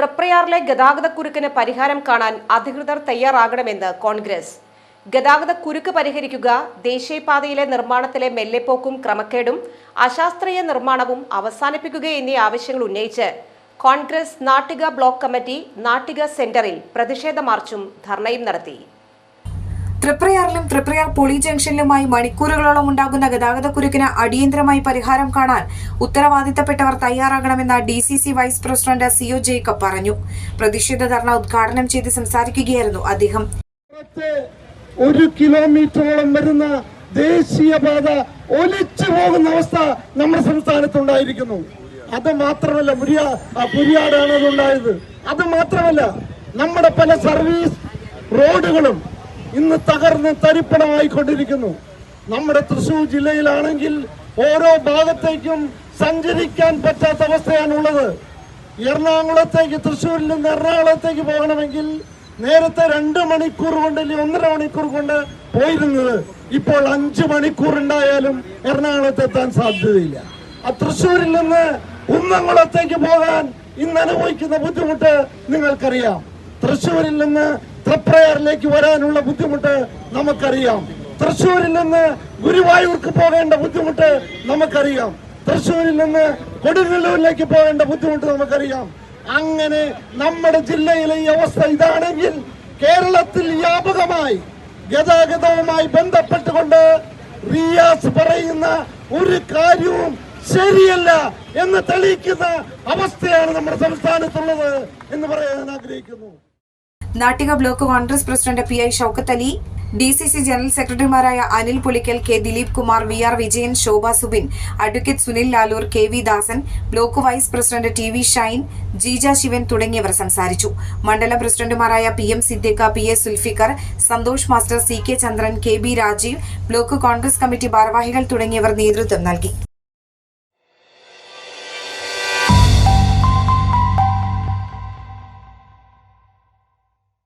തൃപ്രയാറിലെ ഗതാഗതക്കുരുക്കിന് പരിഹാരം കാണാൻ അധികൃതർ തയ്യാറാകണമെന്ന് കോൺഗ്രസ്. ഗതാഗത കുരുക്ക് പരിഹരിക്കുക ദേശീയപാതയിലെ നിർമ്മാണത്തിലെ മെല്ലെപ്പോക്കും ക്രമക്കേടും അശാസ്ത്രീയ നിർമ്മാണവും അവസാനിപ്പിക്കുക എന്നീ ആവശ്യങ്ങൾ ഉന്നയിച്ച് Congress Nattika block committee Nattika സെന്ററിൽ പ്രതിഷേധ മാർച്ചും ധർണയും നടത്തി. തൃപ്രയാറിലും തൃപ്രയാർ പോളി ജംഗ്ഷനിലുമായി മണിക്കൂറുകളോളം ഉണ്ടാകുന്ന ഗതാഗതക്കുരുക്കിന് അടിയന്തരമായി പരിഹാരം കാണാൻ ഉത്തരവാദിത്തപ്പെട്ടവർ തയ്യാറാകണമെന്ന് D C C vice president C O Jacob പറഞ്ഞു. പ്രതിഷേധ ധർണ ഉദ്ഘാടനം ചെയ്ത് സംസാരിക്കുകയായിരുന്നു അദ്ദേഹം. ഒരു കിലോമീറ്ററോളം വരുന്ന ദേശീയപാത ഒലിച്ചു പോകുന്ന അവസ്ഥ നമ്മുടെ സംസ്ഥാനത്തുണ്ടായിരിക്കുന്നു. അത് മാത്രമല്ല മുരിയാ പുരിയാടാണ് അത് ഉണ്ടായത് അത് മാത്രമല്ല നമ്മുടെ പല സർവീസ് റോഡുകളും ഇന്ന് തകർന്ന് തരിപ്പണമായിക്കൊണ്ടിരിക്കുന്നു. നമ്മുടെ തൃശൂർ ജില്ലയിലാണെങ്കിൽ ഓരോ ഭാഗത്തേക്കും സഞ്ചരിക്കാൻ പറ്റാത്ത അവസ്ഥയാണ് ഉള്ളത്. എറണാകുളത്തേക്ക് തൃശ്ശൂരിൽ നിന്ന് എറണാകുളത്തേക്ക് പോകണമെങ്കിൽ നേരത്തെ രണ്ട് മണിക്കൂർ കൊണ്ട് അല്ലെങ്കിൽ ഒന്നര മണിക്കൂർ കൊണ്ട് പോയിരുന്നത്. ഇപ്പോൾ അഞ്ചു മണിക്കൂർ ഉണ്ടായാലും എറണാകുളത്ത് എത്താൻ സാധ്യതയില്ല. ആ തൃശ്ശൂരിൽ നിന്ന് കുന്നംകുളത്തേക്ക് പോകാൻ ഇന്ന് അനുഭവിക്കുന്ന ബുദ്ധിമുട്ട് നിങ്ങൾക്കറിയാം. തൃശ്ശൂരിൽ നിന്ന് തൃപ്രയാറിലേക്ക് വരാനുള്ള ബുദ്ധിമുട്ട് നമുക്കറിയാം. തൃശ്ശൂരിൽ നിന്ന് ഗുരുവായൂർക്ക് പോകേണ്ട ബുദ്ധിമുട്ട് നമുക്കറിയാം. തൃശ്ശൂരിൽ നിന്ന് കൊടുങ്ങല്ലൂരിലേക്ക് പോകേണ്ട ബുദ്ധിമുട്ട് നമുക്കറിയാം. അങ്ങനെ നമ്മുടെ ജില്ലയിലെ ഈ അവസ്ഥ ഇതാണെങ്കിൽ കേരളത്തിൽ വ്യാപകമായി ഗതാഗതവുമായി ബന്ധപ്പെട്ടുകൊണ്ട് റിയാസ് പറയുന്ന ഒരു കാര്യവും ശരിയല്ല എന്ന് തെളിയിക്കുന്ന അവസ്ഥയാണ് നമ്മുടെ സംസ്ഥാനത്തുള്ളത് എന്ന് പറയാൻ ആഗ്രഹിക്കുന്നു. Nattika block Congress president P I Shoukath Ali D C C general സെക്രട്ടറിമാരായ Anil Pulickal K Dileep Kumar V R Vijayan Shobha Subin advocate Sunil Lalur K V Dasan block vice president T V Shine Jeeja Sivan തുടങ്ങിയവർ സംസാരിച്ചു. മണ്ഡല പ്രസിഡന്റുമാരായ P M Siddique P A Sulfikar Santhosh master C K Chandran K B Rajeev block Congress committee ഭാരവാഹികൾ തുടങ്ങിയവർ നേതൃത്വം നൽകി.